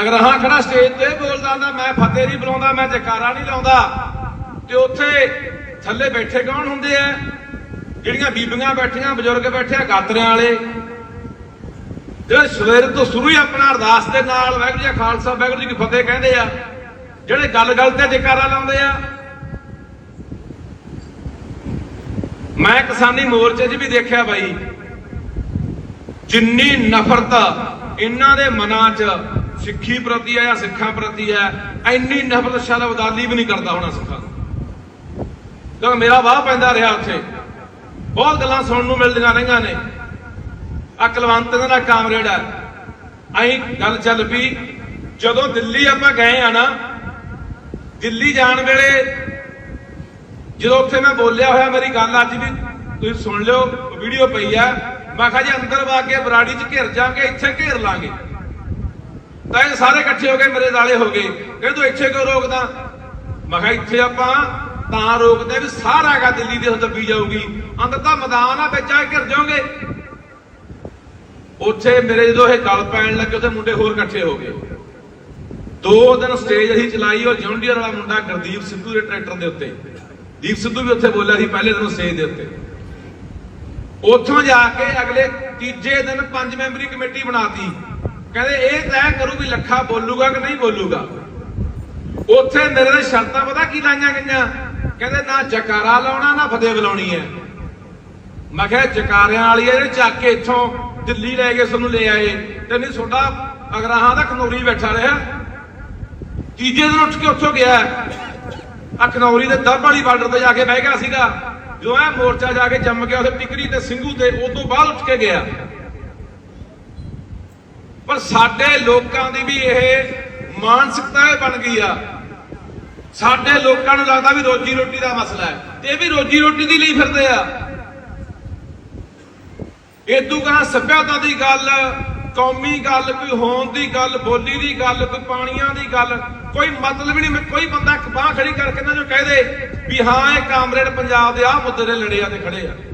ਅਗਰ ਹਾਂ ਖੜਾ ਸਟੇਜ ਤੇ ਬੋਲਦਾ ਨਾ ਮੈਂ ਫਤਿਹ ਨਹੀਂ ਬੁਲਾਉਂਦਾ, ਮੈਂ ਜਕਾਰਾ ਨਹੀਂ ਲਾਉਂਦਾ, ਤੇ ਉੱਥੇ ਥੱਲੇ ਬੈਠੇ ਕੌਣ ਹੁੰਦੇ ਆ? ਜਿਹੜੀਆਂ ਬੀਬੀਆਂ ਬੈਠੀਆਂ, ਬਜ਼ੁਰਗ ਬੈਠੇ ਆ, ਗਾਤਰਿਆਂ ਵਾਲੇ। ਜਿਹੜੇ ਸਵੇਰ ਤੋਂ ਸ਼ੁਰੂ ਹੀ ਆਪਣਾ ਅਰਦਾਸ ਦੇ ਨਾਲ ਵਾਹਿਗੁਰੂ ਜੀ ਖਾਲਸਾ ਵਾਹਿਗੁਰੂ ਜੀ ਕੀ ਫਤਿਹ ਕਹਿੰਦੇ ਆ, ਜਿਹੜੇ ਗੱਲ ਗੱਲ ਤੇ ਜਕਾਰਾ ਲਾਉਂਦੇ ਆ। ਮੈਂ ਕਿਸਾਨੀ ਮੋਰਚੇ 'ਚ ਵੀ ਦੇਖਿਆ ਬਾਈ, ਜਿੰਨੀ ਨਫ਼ਰਤ ਇਹਨਾਂ ਦੇ ਮਨਾਂ 'ਚ ਸਿੱਖੀ ਪ੍ਰਤੀ ਹੈ ਜਾਂ ਸਿੱਖਾਂ ਪ੍ਰਤੀ ਹੈ, ਇੰਨੀ ਨਫ਼ਰਤ ਸ਼ਾਇਦ ਅਬਦਾਲੀ ਵੀ ਨਹੀਂ ਕਰਦਾ ਹੋਣਾ ਸਿੱਖਾਂ ਨੂੰ। ਕਿਉਂਕਿ ਮੇਰਾ ਵਾਹ ਪੈਂਦਾ ਰਿਹਾ ਉੱਥੇ, ਬਹੁਤ ਗੱਲਾਂ ਸੁਣਨ ਨੂੰ ਮਿਲਦੀਆਂ ਰਹੀਆਂ ਨੇ। ਆ ਕੁਲਵੰਤ ਦਾ ਕਾਮਰੇਡ ਹੈ। ਐਂ ਗੱਲ ਚੱਲ ਪਈ, ਜਦੋਂ ਦਿੱਲੀ ਆਪਾਂ ਗਏ ਆ ਨਾ, ਦਿੱਲੀ ਜਾਣ ਵੇਲੇ ਜਦੋਂ ਉੱਥੇ ਮੈਂ ਬੋਲਿਆ ਹੋਇਆ, ਮੇਰੀ ਗੱਲ ਅੱਜ ਵੀ ਤੁਸੀਂ ਸੁਣ ਲਿਓ, ਵੀਡੀਓ ਪਈ ਆ ਮੈਂ ਕਿਹਾ ਜੀ ਅੰਦਰ ਵਾ ਕੇ ਬਰਾੜੀ 'ਚ ਘਿਰ ਜਾਾਂਗੇ ਇੱਥੇ ਘੇਰ ਲਾਂਗੇ। ਤਾਂ ਇਹ ਸਾਰੇ ਇਕੱਠੇ ਹੋ ਕੇ ਮੇਰੇ ਨਾਲੇ ਹੋ ਗਏ। ਕਹਿੰਦੇ ਤੂੰ ਇੱਥੇ ਕਿਉਂ ਰੋਕਦਾ? ਮੈਂ ਕਿਹਾ ਇੱਥੇ ਆਪਾਂ ਤਾਂ ਰੋਕਦੇ ਵੀ ਸਾਰਾ ਹੈਗਾ ਦਿੱਲੀ ਦੇ ਦੱਬੀ ਜਾਊਗੀ। ਅੰਦਰ ਤਾਂ ਮੈਦਾਨ ਆ, ਵਿੱਚ ਆ ਘਿਰ ਜਾਓਗੇ। ਉੱਥੇ ਮੇਰੇ ਜਦੋਂ ਇਹ ਗੱਲ ਪੈਣ ਲੱਗੇ, ਉੱਥੇ ਮੁੰਡੇ ਹੋਰ ਇਕੱਠੇ ਹੋ ਗਏ। ਦੋ ਦਿਨ ਸਟੇਜ ਅਸੀਂ ਚਲਾਈ, ਉਹ ਜੌਂਡੀਅਰ ਵਾਲਾ ਮੁੰਡਾ ਗੁਰਦੀਪ ਸਿੱਧੂ ਦੇ ਟਰੈਕਟਰ ਦੇ ਉੱਤੇ। ਦੀਪ ਸਿੱਧੂ ਵੀ ਉੱਥੇ ਬੋਲਿਆ ਸੀ, ਪਹਿਲੇ ਦਿਨ ਸਟੇਜ ਦੇ ਉੱਤੇ। ਉੱਥੋਂ ਜਾ ਕੇ ਅਗਲੇ ਤੀਜੇ ਦਿਨ ਪੰਜ ਮੈਂਬਰੀ ਕਮੇਟੀ ਬਣਾਤੀ। ਕਹਿੰਦੇ ਇਹ ਤੈਅ ਕਰੂ ਵੀ ਲੱਖਾ ਬੋਲੂਗਾ ਕਿ ਨਹੀਂ ਬੋਲੂਗਾ। ਉੱਥੇ ਮੇਰੇ ਸ਼ਰਤਾਂ ਪਤਾ ਕੀ ਲਾਈਆਂ ਗਈਆਂ? ਕਹਿੰਦੇ ਨਾ ਜਕਾਰਾ ਲਾਉਣਾ, ਨਾ ਫਤਿਹ ਬੁਲਾਉਣੀ ਹੈ। ਮੈਂ ਕਿਹਾ ਜਕਾਰਿਆਂ ਵਾਲੀ ਇਹ ਚੱਕ ਕੇ ਇੱਥੋਂ ਦਿੱਲੀ ਲੈ ਕੇ ਸਾਨੂੰ ਲੈ ਆਏ। ਤੇ ਨਹੀਂ ਤੁਹਾਡਾ ਅਗਰਾਹਾਂ ਦਾ ਖਨੌਰੀ ਬੈਠਾ ਰਿਹਾ। ਤੀਜੇ ਦਿਨ ਉੱਠ ਕੇ ਉੱਥੋਂ ਗਿਆ। ਆ ਦੇ ਦਰਬ ਵਾਲੀ ਬਾਰਡਰ ਤੇ ਜਾ ਕੇ ਬਹਿ ਗਿਆ ਸੀਗਾ। ਜੋ ਇਹ ਮੋਰਚਾ ਜਾ ਕੇ ਜੰਮ ਗਿਆ ਉਹਦੇ ਟਿਕਰੀ ਤੇ ਸਿੰਘੂ ਤੇ ਉਸ ਤੋਂ ਬਾਅਦ ਉੱਠ ਕੇ ਗਿਆ। ਪਰ ਸਾਡੇ ਲੋਕਾਂ ਦੀ ਵੀ ਇਹ ਮਾਨਸਿਕਤਾ ਇਹ ਬਣ ਗਈ ਆ। ਸਾਡੇ ਲੋਕਾਂ ਨੂੰ ਲੱਗਦਾ ਵੀ ਰੋਜੀ ਰੋਟੀ ਦਾ ਮਸਲਾ ਹੈ। ਤੇ ਇਹ ਵੀ ਰੋਜੀ ਰੋਟੀ ਦੀ ਲਈ ਫਿਰਦੇ ਆ। ਇਦੋਂ ਕਹਾ ਸੱਭਿਅਤਾ ਦੀ ਗੱਲ ਕੌਮੀ ਗੱਲ, ਕੋਈ ਹੋਣ ਦੀ ਗੱਲ, ਬੋਲੀ ਦੀ ਗੱਲ, ਕੋਈ ਪਾਣੀਆਂ ਦੀ ਗੱਲ, ਕੋਈ ਮਤਲਬ ਹੀ ਮੈਂ ਕੋਈ ਬੰਦਾ ਇੱਕ ਬਾਹ ਖੜੀ ਕਰਕੇ ਨਾ ਜੋ ਕਹਿ ਦੇ ਵੀ ਹਾਂ, ਇਹ ਕਾਮਰੇਡ ਪੰਜਾਬ ਦੇ ਆਹ ਮੁੱਦੇ ਦੇ ਲੜੇ ਆ ਤੇ ਖੜੇ ਆ।